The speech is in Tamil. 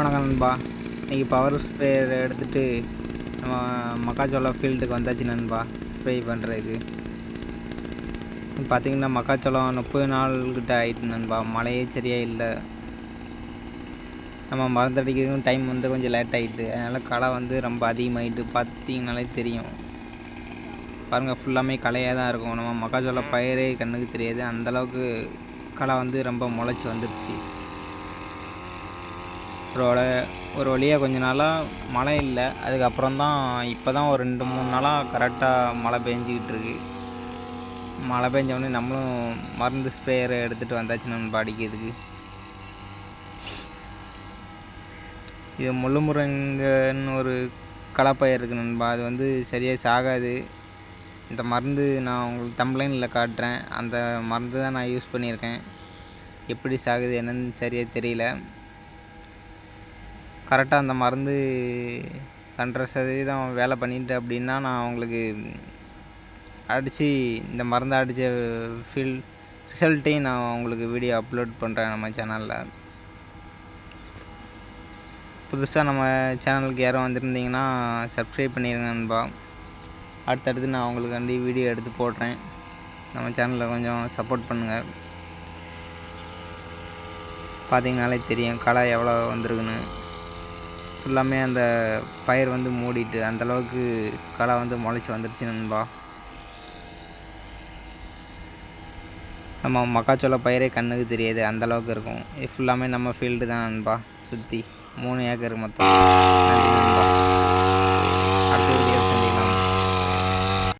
வணக்கம் நண்பா. இன்றைக்கி பவர் ஸ்ப்ரேயர் எடுத்துகிட்டு நம்ம மக்காச்சோளம் ஃபீல்டுக்கு வந்தாச்சு நண்பா. ஸ்ப்ரே பண்ணுறதுக்கு பார்த்திங்கன்னா மக்காச்சோளம் முப்பது நாள்கிட்ட ஆயிட்டு நண்பா. மழையே சரியாக இல்லை. நம்ம மருந்தடிக்கிறதுக்கும் டைம் வந்து கொஞ்சம் லேட் ஆகிட்டு அதனால் களை வந்து ரொம்ப அதிகமாகிட்டு பார்த்தீங்கனாலே தெரியும். பாருங்கள் ஃபுல்லாமே களையாக தான் இருக்கும். நம்ம மக்காச்சோள பயிரே கண்ணுக்கு தெரியாது. அந்தளவுக்கு களை வந்து ரொம்ப முளைச்சி வந்துடுச்சு ஒரு ஒரு வழியாக கொஞ்ச நாளாக மழை இல்லை. அதுக்கப்புறம் தான் இப்போ தான் ஒரு ரெண்டு மூணு நாளாக கரெக்டாக மழை பெஞ்சிக்கிட்டு இருக்கு மழை பெஞ்சவொடனே நம்மளும் மருந்து ஸ்ப்ரேயரை எடுத்துகிட்டு வந்தாச்சு நம்ம அடிக்கிறதுக்கு. இது முள்ளுமுருங்கன்னு ஒரு கலப்பயிர் இருக்குது நண்பா. அது வந்து சரியாக சாகாது. இந்த மருந்து நான் உங்களுக்கு தம்ப்ளைனில் காட்டுறேன். அந்த மருந்து தான் நான் யூஸ் பண்ணியிருக்கேன். எப்படி சாகுது என்னன்னு சரியாக தெரியல. கரெக்டாக அந்த மருந்து ரெண்டரை சதவீதம் வேலை பண்ணிட்டு அப்படின்னா நான் உங்களுக்கு அடித்து இந்த மருந்து அடித்த ஃபீல் ரிசல்ட்டையும் நான் உங்களுக்கு வீடியோ அப்லோட் பண்ணுறேன் நம்ம சேனலில் புதுசாக நம்ம சேனலுக்கு யாரும் வந்திருந்தீங்கன்னா சப்ஸ்கிரைப் பண்ணிடுங்க நண்பா. அடுத்தடுத்து நான் அவங்களுக்காண்டி வீடியோ எடுத்து போடுறேன். நம்ம சேனலில் கொஞ்சம் சப்போர்ட் பண்ணுங்கள் பார்த்தீங்கனாலே தெரியும் களை எவ்வளோ வந்திருக்குன்னு. ஃபுல்லாமே அந்த பயிர் வந்து மூடிட்டு அந்தளவுக்கு களை வந்து முளைச்சி வந்துடுச்சு நண்பா. நம்ம மக்காச்சோள பயிரே கண்ணுக்கு தெரியாது அந்தளவுக்கு இருக்கும். இது ஃபுல்லாமே நம்ம ஃபீல்டு தான் நண்பா சுற்றி மூணு ஏக்கர் மொத்தம். நண்பா.